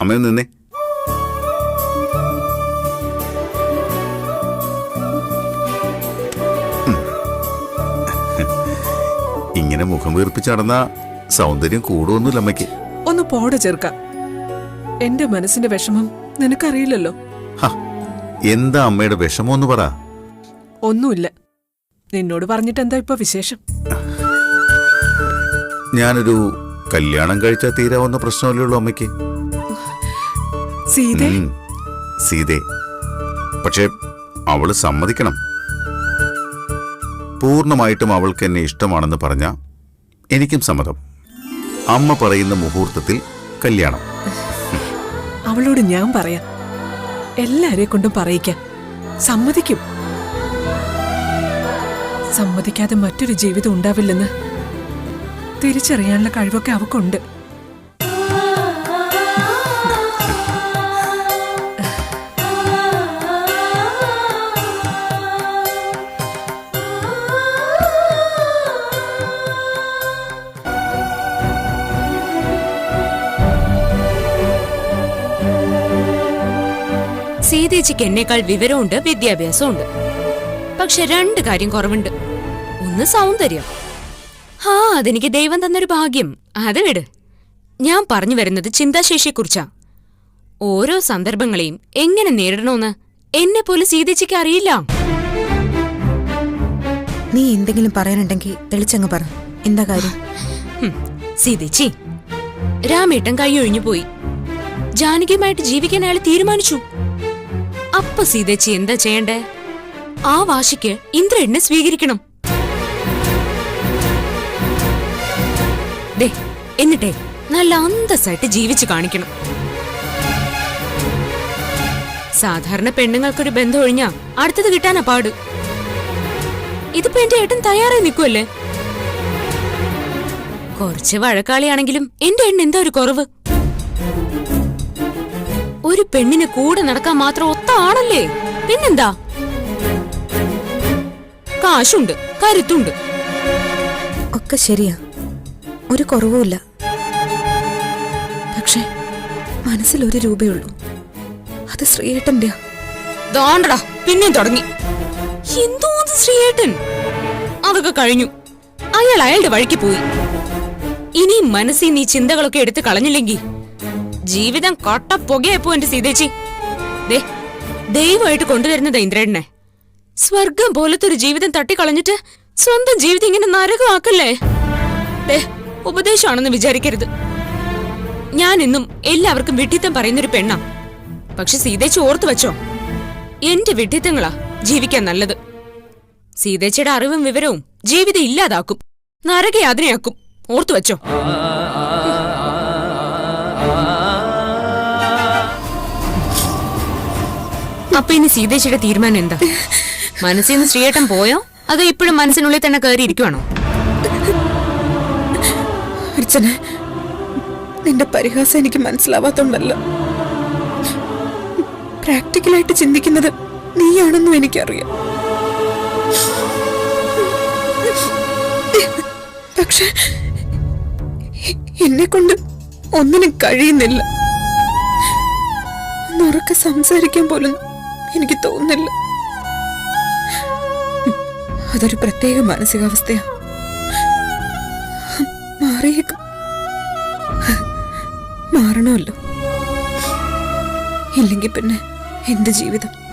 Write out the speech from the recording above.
അമ്മയൊന്ന് നിന്നേ. ഇങ്ങനെ മുഖം വീർപ്പിച്ച് നടന്ന സൗന്ദര്യം കൂടുമൊന്നുമില്ല അമ്മയ്ക്ക്. ഒന്ന് പോടെ ചേർക്ക എന്റെ മനസ്സിന്റെ വിഷമം നിനക്കറിയില്ലല്ലോ. ഹ, എന്താ അമ്മയുടെ വിഷമം ഒന്ന് പറ. ഒന്നുമില്ല. നിന്നോട് പറഞ്ഞിട്ട് എന്താ ഇപ്പൊ വിശേഷം? ഞാനൊരു കല്യാണം കഴിച്ചാൽ തീരാവുന്ന പ്രശ്നമല്ലേ ഉള്ളൂ അമ്മയ്ക്ക്. സീതെ? ഉം, സീതേ. പക്ഷെ അവൾ സമ്മതിക്കണം. പൂർണമായിട്ടും അവൾക്ക് എന്നെ ഇഷ്ടമാണെന്ന് പറഞ്ഞ എനിക്കും സമ്മതം. അമ്മ പറയുന്ന മുഹൂർത്തത്തിൽ കല്യാണം. അവളോട് ഞാൻ പറയാം. എല്ലാരെ കൊണ്ടും പറയിക്കാം. സമ്മതിക്കും. സമ്മതിക്കാതെ മറ്റൊരു ജീവിതം ഉണ്ടാവില്ലെന്ന് തിരിച്ചറിയാനുള്ള കഴിവൊക്കെ അവക്കുണ്ട്. സീതേച്ചിക്ക് എന്നേക്കാൾ വിവരമുണ്ട് വിദ്യാഭ്യാസമുണ്ട്. പക്ഷെ രണ്ട് കാര്യം കുറവുണ്ട്. ഒന്ന് സൗന്ദര്യം. ആ അതെനിക്ക് ദൈവം തന്നൊരു ഭാഗ്യം. അത് വിട്. ഞാൻ പറഞ്ഞു വരുന്നത് ചിന്താശേഷിയെക്കുറിച്ചാ. ഓരോ സന്ദർഭങ്ങളെയും എങ്ങനെ നേരിടണമെന്ന് എന്നെ പോലെ സീതേച്ചിക്ക് അറിയില്ല. നീ എന്തെങ്കിലും പറയാനുണ്ടെങ്കിൽ തെളിച്ചങ്ങ് പറ. എന്താ കാര്യം? സീതേച്ചി രാമേട്ടൻ കൈയൊഴിഞ്ഞു പോയി ജാനകിയുമായിട്ട് ജീവിക്കാൻ അയാൾ തീരുമാനിച്ചു. അപ്പൊ സീതേച്ചി എന്താ ചെയ്യണ്ടേ? ആ വാശിക്ക് ഇന്ദ്രനെ സ്വീകരിക്കണം. ദേ എന്നിട്ടേ നല്ല അന്തസ്സായിട്ട് ജീവിച്ചു കാണിക്കണം. സാധാരണ പെണ്ണുങ്ങൾക്കൊരു ബന്ധം ഒഴിഞ്ഞാ അടുത്തത് കിട്ടാനാ പാട്. ഇതിപ്പോ എന്റെ ഏട്ടൻ തയ്യാറായി നിൽക്കുമല്ലേ കുറച്ച് വഴക്കാളിയാണെങ്കിലും എന്റെ എണ്ണ എന്താ ഒരു കുറവ്. ഒരു പെണ്ണിന് കൂടെ നടക്കാൻ മാത്രം ഒത്ത ആണല്ലേ പിന്നെന്താ? കാശുണ്ട് കരുത്തുണ്ട്. ഒക്കെ ശരിയാ. ഒരു കുറവുമില്ല. പക്ഷെ മനസ്സിൽ ഒരു രൂപയുള്ളൂ. അത് ശ്രീയേട്ടന്റെ ദാണ്ടടാ പിന്നെയും തുടങ്ങി. എന്തോ ശ്രീയേട്ടൻ? അതൊക്കെ കഴിഞ്ഞു. അയാൾ അയാളുടെ വഴിക്ക് പോയി. ഇനിയും മനസ്സിൽ നീ ചിന്തകളൊക്കെ എടുത്ത് കളഞ്ഞില്ലെങ്കിൽ ജീവിതം കൊട്ട പുകയപ്പോ എന്റെ സീതേച്ചി. ദേ ദൈവമായിട്ട് കൊണ്ടുവരുന്നത് ഇന്ദ്രേടനെ. സ്വർഗം പോലത്തെ ഒരു ജീവിതം തട്ടിക്കളഞ്ഞിട്ട് സ്വന്തം ജീവിതം ഇങ്ങനെ നരകമാക്കല്ലേ? ദേ ഉപദേശമാണെന്ന് വിചാരിക്കരുത്. ഞാൻ ഇന്നും എല്ലാവർക്കും വിഡ്ഢിത്തം പറയുന്നൊരു പെണ്ണാ. പക്ഷെ സീതേച്ചി ഓർത്തു വെച്ചോ എന്റെ വിഡ്ഢിത്തങ്ങളാ ജീവിക്കാൻ നല്ലത്. സീതേച്ചിയുടെ അറിവും വിവരവും ജീവിതം ഇല്ലാതാക്കും നരകയാതനയാക്കും. ഓർത്തു വെച്ചോ. അപ്പൊ ഇനി സീതേശിയുടെ തീരുമാനം എന്താ? മനസ്സിൽ നിന്ന് ശ്രീയേട്ടൻ പോയോ? അതോ ഇപ്പോഴും മനസ്സിനുള്ളിൽ തന്നെ കയറി ഇരിക്കുവാണോ അർച്ചനെ നിന്റെ പരിഹാസം എനിക്ക് മനസ്സിലാവാത്തോണ്ടല്ല. പ്രാക്ടിക്കലായിട്ട് ചിന്തിക്കുന്നത് നീയാണെന്നും എനിക്കറിയാം. പക്ഷെ എന്നെ കൊണ്ട് ഒന്നിനും കഴിയുന്നില്ല. സംസാരിക്കാൻ പോലും എനിക്ക് തോന്നുന്നില്ല. അതൊരു പ്രത്യേക മാനസികാവസ്ഥയാ. മാറിയേക്കും. മാറണമല്ലോ. ഇല്ലെങ്കിൽ പിന്നെ എന്ത് ജീവിതം?